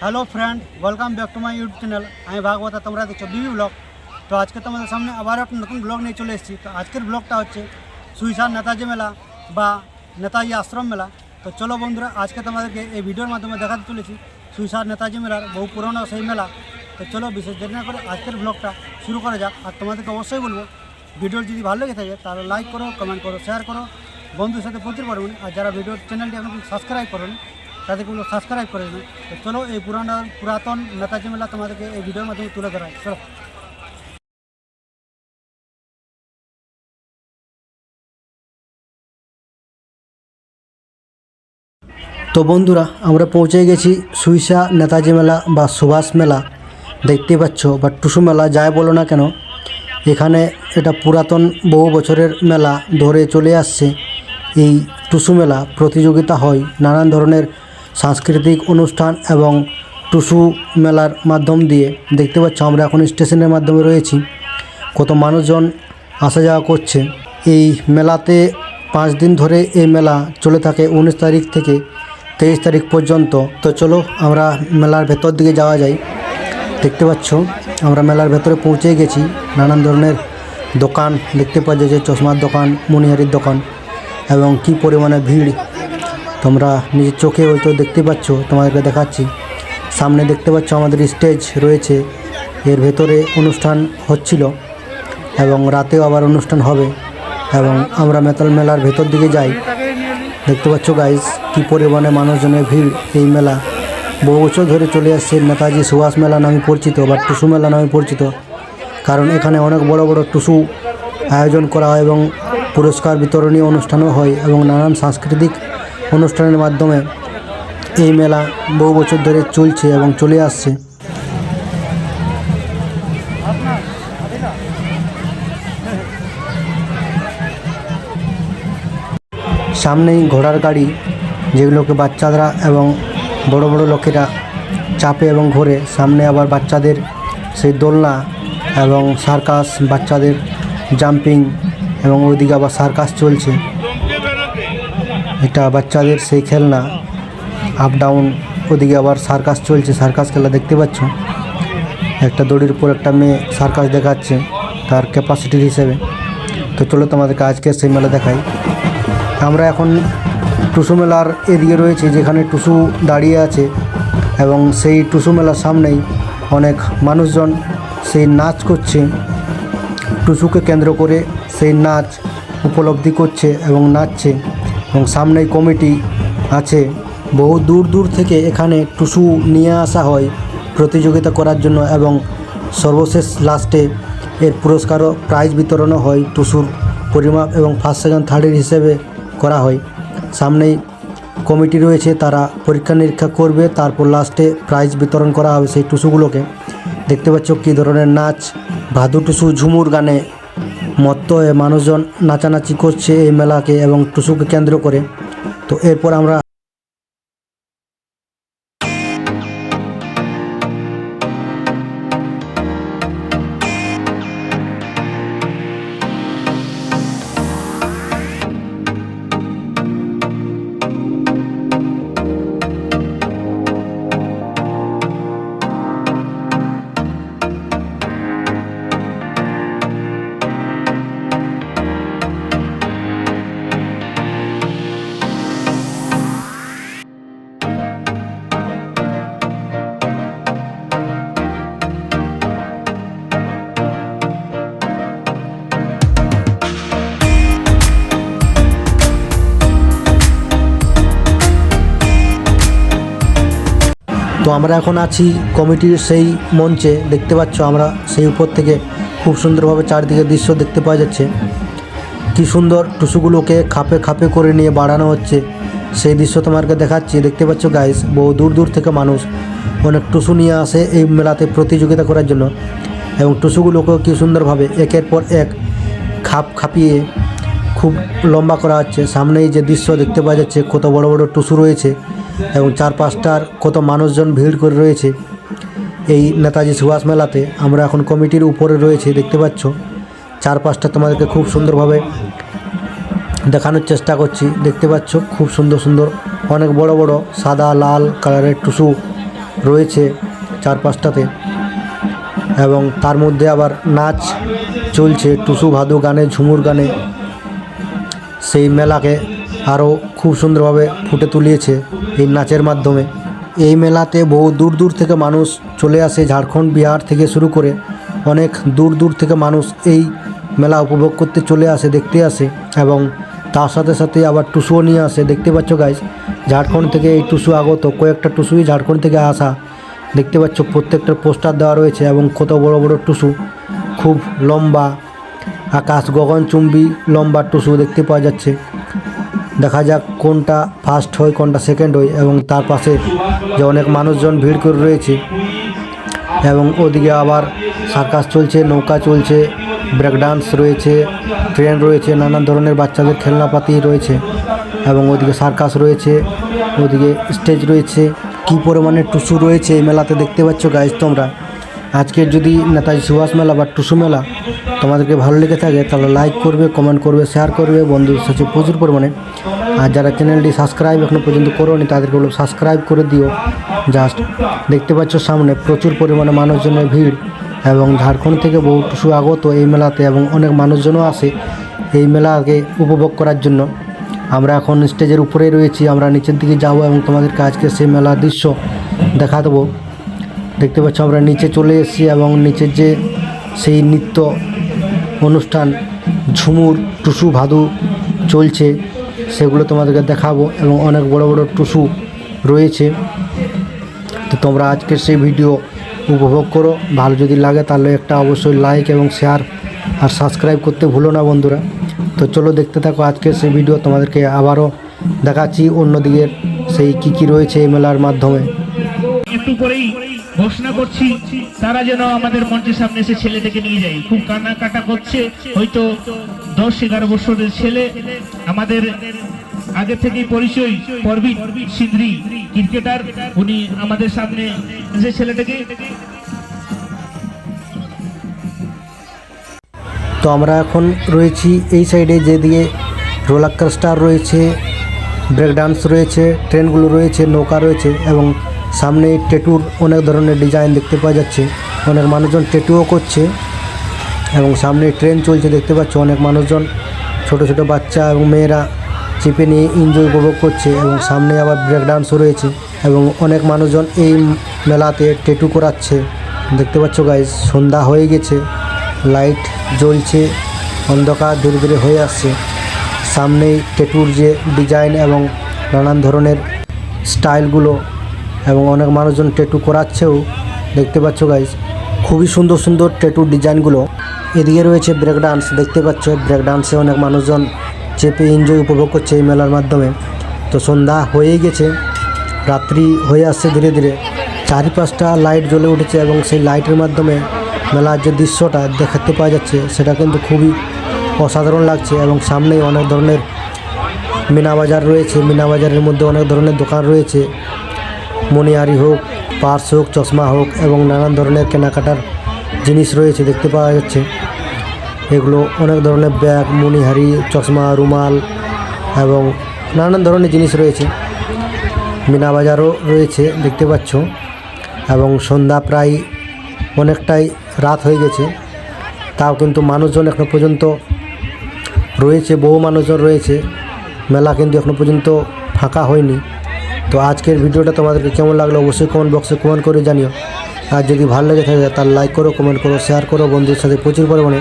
Hello friend welcome back to my YouTube channel আমি ভাগবত তোমরা দেখছ বিবি ব্লগ তো আজকে তোমাদের সামনে আবার একটা নতুন ব্লগ নিয়ে চলে এসেছি তো আজকের ব্লগটা হচ্ছে সুইসার নেতাজি মেলা বা নেতাজি আশ্রম মেলা তো চলো বন্ধুরা আজকে তোমাদেরকে এই ভিডিওর মাধ্যমে দেখাতে চলেছি সুইসার নেতাজি মেলার বহু পুরনো সেই মেলা তো চলো বিশেষ দেরি না করে আজকের ব্লগটা শুরু করা যাক আর তোমাদেরকে অবশ্যই বলব ভিডিওর যদি ভালো লেগে থাকে তাহলে লাইক করো কমেন্ট করো শেয়ার করো বন্ধুর সাথে প্রচুর পারবেন আর যারা ভিডিওর চ্যানেলটি এখন সাবস্ক্রাইব করেন, তাদেরকে তাদেরগুলো সাবস্ক্রাইব করে দিন তো চলো, এই পুরানো, পুরাতন নেতাজি মেলা তোমাদেরকে এই ভিডিওর মাধ্যমে তুলে ধরাই। চলো। তো বন্ধুরা, আমরা পৌঁছে গেছি সুইসা নেতাজি মেলা বা সুভাষ মেলা। দেখতে পাচ্ছ, বা টুসু মেলা, যাই বলো না কেন, এখানে এটা পুরাতন বহু বছরের মেলা ধরে চলে আসছে। এই টুসু মেলা প্রতিযোগিতা হয় নানান ধরনের সাংস্কৃতিক অনুষ্ঠান এবং টুসু মেলার মাধ্যম দিয়ে। দেখতে পাচ্ছ, আমরা এখন স্টেশনের মাধ্যমে রয়েছি। কত মানুষজন আসা যাওয়া করছে। এই মেলাতে পাঁচ দিন ধরে এই মেলা চলে থাকে উনিশ তারিখ থেকে তেইশ তারিখ পর্যন্ত। তো চলো, আমরা মেলার ভেতর দিকে যাওয়া যাই। দেখতে পাচ্ছ, আমরা মেলার ভেতরে পৌঁছে গেছি। নানান ধরনের দোকান দেখতে পাওয়া যাচ্ছে চশমার দোকান মণিহারির দোকান। এবং কি পরিমাণে ভিড় তোমরা নিজের চোখে হয়তো দেখতে পাচ্ছ, তোমাদেরকে দেখাচ্ছি। সামনে দেখতে পাচ্ছ আমাদের স্টেজ রয়েছে। এর ভেতরে অনুষ্ঠান হচ্ছিল এবং রাতেও আবার অনুষ্ঠান হবে এবং আমরা মেতাল মেলার ভেতর দিকে যাই। দেখতে পাচ্ছ গাইস কি পরিমাণে মানুষজনের ভিড় এই মেলা। বহু বছর ধরে চলে আসছে নেতাজি সুভাষ মেলা নামে পরিচিত বা টুসু মেলা নামে পরিচিত। কারণ এখানে অনেক বড় বড় টুসু আয়োজন করা হয় এবং পুরস্কার বিতরণী অনুষ্ঠানও হয় এবং নানান সাংস্কৃতিক অনুষ্ঠানের মাধ্যমে এই মেলা বহু বছর ধরে চলছে এবং চলে আসছে। সামনেই ঘোড়ার গাড়ি, যেগুলোকে বাচ্চারা এবং বড় বড় লোকেরা চাপে এবং ঘোরে। সামনে আবার বাচ্চাদের সেই দোলনা এবং সার্কাস, বাচ্চাদের জাম্পিং এবং ওইদিকে আবার সার্কাস চলছে। এটা বাচ্চাদের সেই খেলনা। আপ ডাউন ওদিকে আবার সার্কাস চলছে। সার্কাস খেলা দেখতে পাচ্ছ? একটা দড়ির উপর একটা মেয়ে সার্কাস দেখাচ্ছে তার ক্যাপাসিটির হিসেবে। তো চলো তোমাদেরকে আজকে সেই মেলা দেখাই। আমরা এখন টুসু মেলার এদিকে রয়েছে, যেখানে টুসু দাঁড়িয়ে আছে এবং সেই টুসু মেলার সামনেই অনেক মানুষজন সেই নাচ করছে। টুসুকে কেন্দ্র করে সেই নাচ উপলব্ধি করছে এবং নাচছে। এবং সামনেই কমিটি আছে। বহু দূর দূর থেকে এখানে টুসু নিয়ে আসা হয় প্রতিযোগিতা করার জন্য এবং সর্বশেষ লাস্টে এর পুরস্কারও, প্রাইজ বিতরণও হয় টুসুর পরিমাপ এবং ফার্স্ট সেকেন্ড থার্ডের হিসেবে করা হয়। সামনেই কমিটি রয়েছে, তারা পরীক্ষা নিরীক্ষা করবে, তারপর লাস্টে প্রাইজ বিতরণ করা হবে সেই টুসুগুলোকে। দেখতে পাচ্ছ কী ধরনের নাচ। ভাদু টুসু ঝুমুর গানে মত্ত হয়ে মানুষজন নাচানাচি করছে এই মেলাকে এবং টুসুকে কেন্দ্র করে। তো এরপর আমরা আমরা এখন আছি কমিটির সেই মঞ্চে। দেখতে পাচ্ছ আমরা সেই উপর থেকে খুব সুন্দরভাবে চারদিকে দৃশ্য দেখতে পাওয়া যাচ্ছে। কি সুন্দর টুসুগুলোকে খাপে খাপে করে নিয়ে বাড়ানো হচ্ছে। সেই দৃশ্য তোমাকে দেখাচ্ছি। দেখতে পাচ্ছ গাইস বহু দূর দূর থেকে মানুষ অনেক টুসু নিয়ে আসে এই মেলাতে প্রতিযোগিতা করার জন্য। এবং টুসুগুলোকেও কি সুন্দরভাবে একের পর এক খাপ খাপিয়ে খুব লম্বা করা হচ্ছে। সামনেই যে দৃশ্য দেখতে পাওয়া যাচ্ছে, কত বড় বড় টুসু রয়েছে। এবং চার পাঁচটার কত মানুষজন ভিড় করে রয়েছে। এই নেতাজি সুভাষ মেলাতে আমরা এখন কমিটির উপরে রয়েছে, দেখতে পাচ্ছ। চার পাঁচটা তোমাদেরকে খুব সুন্দরভাবে দেখানোর চেষ্টা করছি, দেখতে পাচ্ছ। খুব সুন্দর সুন্দর অনেক বড় বড় সাদা, লাল কালারের টুসু রয়েছে চার পাঁচটাতে। এবং তার মধ্যে আবার নাচ চলছে, টুসু, ভাদু গানে, ঝুমুর গানে। সেই মেলাকে আরও খুব সুন্দরভাবে ফুটে তুলিয়েছে এই নাচের মাধ্যমে। এই মেলাতে বহু দূর দূর থেকে মানুষ চলে আসে, ঝাড়খণ্ড, বিহার থেকে শুরু করে অনেক দূর দূর থেকে মানুষ এই মেলা উপভোগ করতে চলে আসে, দেখতে আসে এবং তার সাথে সাথে আবার টুসুও নিয়ে আসে। দেখতে পাচ্ছ গাইজ ঝাড়খণ্ড থেকে এই টুসু আগত, কয়েকটা টুসুই ঝাড়খণ্ড থেকে আসা। দেখতে পাচ্ছ প্রত্যেকটার পোস্টার দেওয়া রয়েছে এবং কত বড় বড় টুসু। খুব লম্বা আকাশ, গগনচুম্বী লম্বা টুসু দেখতে পাওয়া যাচ্ছে। দেখা যাক কোনটা ফার্স্ট হয়, কোনটা সেকেন্ড হয় এবং তার পাশে যে অনেক মানুষজন ভিড় করে রয়েছে এবং ওদিকে আবার সার্কাস চলছে, নৌকা চলছে ব্রেক ডান্স রয়েছে ট্রেন রয়েছে, নানান ধরনের বাচ্চাদের খেলনাপাতি রয়েছে এবং ওদিকে সার্কাস রয়েছে, ওদিকে স্টেজ রয়েছে, কী পরিমাণে টুসু রয়েছে এই মেলাতে দেখতে পাচ্ছ গাইজ তোমরা। আজকের যদি নেতাজি সুভাষ মেলা বা টুসু মেলা তোমাদেরকে ভালো লেগে থাকে, তাহলে লাইক করবে কমেন্ট করবে শেয়ার করবে। বন্ধুদের সাথে প্রচুর পরিমাণে। আর যারা চ্যানেলটি সাবস্ক্রাইব এখনও পর্যন্ত করোনি, তাদেরকে বলো সাবস্ক্রাইব করে দিও। জাস্ট দেখতে পাচ্ছ সামনে প্রচুর পরিমাণে মানুষজনের ভিড় এবং ঝাড়খণ্ড থেকে বহু টুসু আগত এই মেলাতে এবং অনেক মানুষজনও আসে এই মেলাকে উপভোগ করার জন্য। আমরা এখন স্টেজের উপরেই রয়েছি, আমরা নিচের দিকে যাব এবং তোমাদেরকে আজকে সেই মেলার দৃশ্য দেখা দেবো। দেখতে পাচ্ছ আমরা নিচে চলে এসেছি এবং নিচের যে সেই নৃত্য অনুষ্ঠান, ঝুমুর, টুসু, ভাদু চলছে, সেগুলো তোমাদেরকে দেখাবো এবং অনেক বড় বড় টুসু রয়েছে। তো তোমরা আজকের সেই ভিডিও উপভোগ করো, ভালো যদি লাগে তাহলে একটা অবশ্যই লাইক এবং শেয়ার আর সাবস্ক্রাইব করতে ভুলো না বন্ধুরা। তো চলো দেখতে থাকো আজকের সেই ভিডিও, তোমাদেরকে আবারও দেখাচ্ছি অন্যদিকের সেই কী কী রয়েছে এই মেলার মাধ্যমে। একটু পরেই ঘোষণা করছি, তারা যেন আমাদের মঞ্চের সামনে এসে ছেলেটাকে নিয়ে যায়। খুব কান্নাকাটা করছে, হয়তো দশ এগারো বছরের ছেলে, আমাদের আগে থেকেই পরিচয়, পরবিন সিন্দ্রি, ক্রিকেটার, উনি আমাদের সামনে এসে ছেলেটাকে তো আমরা এখন রয়েছি এই সাইডে যেদিকে রোলার স্টার রয়েছে ব্রেক ডান্স রয়েছে, ট্রেনগুলো রয়েছে, নৌকা রয়েছে এবং সামনে টেটুর অনেক ধরনের ডিজাইন দেখতে পাওয়া যাচ্ছে। অনেক মানুষজন টেটুও করছে এবং সামনে ট্রেন চলছে, দেখতে পাচ্ছ অনেক মানুষজন, ছোট ছোট বাচ্চা এবং মেয়েরা চেপে নিয়ে এনজয় উপভোগ করছে এবং সামনে আবার ব্রেক ডান্সও রয়েছে এবং অনেক মানুষজন এই মেলাতে টেটু করাচ্ছে। দেখতে পাচ্ছ গাইজ সন্ধ্যা হয়ে গেছে লাইট জ্বলছে, অন্ধকার ধীরে ধীরে হয়ে আসছে। সামনেই টেটুর যে ডিজাইন এবং নানান ধরনের স্টাইলগুলো এবং অনেক মানুষজন টেটু করাচ্ছেও। দেখতে পাচ্ছ গাইজ খুবই সুন্দর সুন্দর টেটুর ডিজাইনগুলো এদিকে রয়েছে ব্রেক ডান্স দেখতে পাচ্ছ ব্রেক ডান্সে অনেক মানুষজন চেপে এনজয় উপভোগ করছে এই মেলার মাধ্যমে। তো সন্ধ্যা হয়েই গেছে, রাত্রি হয়ে আসছে ধীরে ধীরে। চারিপাশটা লাইট জ্বলে উঠেছে এবং সেই লাইটের মাধ্যমে মেলার যে দৃশ্যটা দেখাতে পাওয়া যাচ্ছে, সেটা কিন্তু খুবই অসাধারণ লাগছে এবং সামনেই অনেক ধরনের মিনা বাজার রয়েছে। মিনা বাজারের মধ্যে অনেক ধরনের দোকান রয়েছে। মণিহারি হোক, পার্স হোক, চশমা হোক এবং নানান ধরনের কেনাকাটার জিনিস রয়েছে দেখতে পাওয়া যাচ্ছে। এগুলো অনেক ধরনের ব্যাগ, মণিহারি, চশমা, রুমাল এবং নানান ধরনের জিনিস রয়েছে। মিনা বাজারও রয়েছে দেখতে পাচ্ছ এবং সন্ধ্যা প্রায় অনেকটাই রাত হয়ে গেছে। তাও কিন্তু মানুষজন এখনও পর্যন্ত রয়েছে, বহু মানুষজন রয়েছে। মেলা কিন্তু এখনও পর্যন্ত ফাঁকা হয়নি। তো আজকের ভিডিওটা তোমাদেরকে কেমন লাগল অবশ্যই কমেন্ট বক্সে কমেন্ট করে জানিও। আর যদি ভালো লেগে থাকে তাহলে লাইক করো কমেন্ট করো শেয়ার করো বন্ধুদের সাথে প্রচুর পরিমাণে।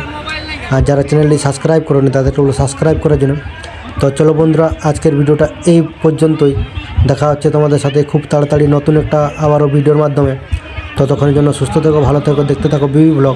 আর যারা চ্যানেলটি সাবস্ক্রাইব করেনি তাদেরকে বলো সাবস্ক্রাইব করার জন্য। তো চলো বন্ধুরা, আজকের ভিডিওটা এই পর্যন্তই। দেখা হচ্ছে তোমাদের সাথে খুব তাড়াতাড়ি নতুন একটা আবারও ভিডিওর মাধ্যমে। ততক্ষণের জন্য সুস্থ থেকো, ভালো থেকো, দেখতে থাকো বিবি ব্লগ।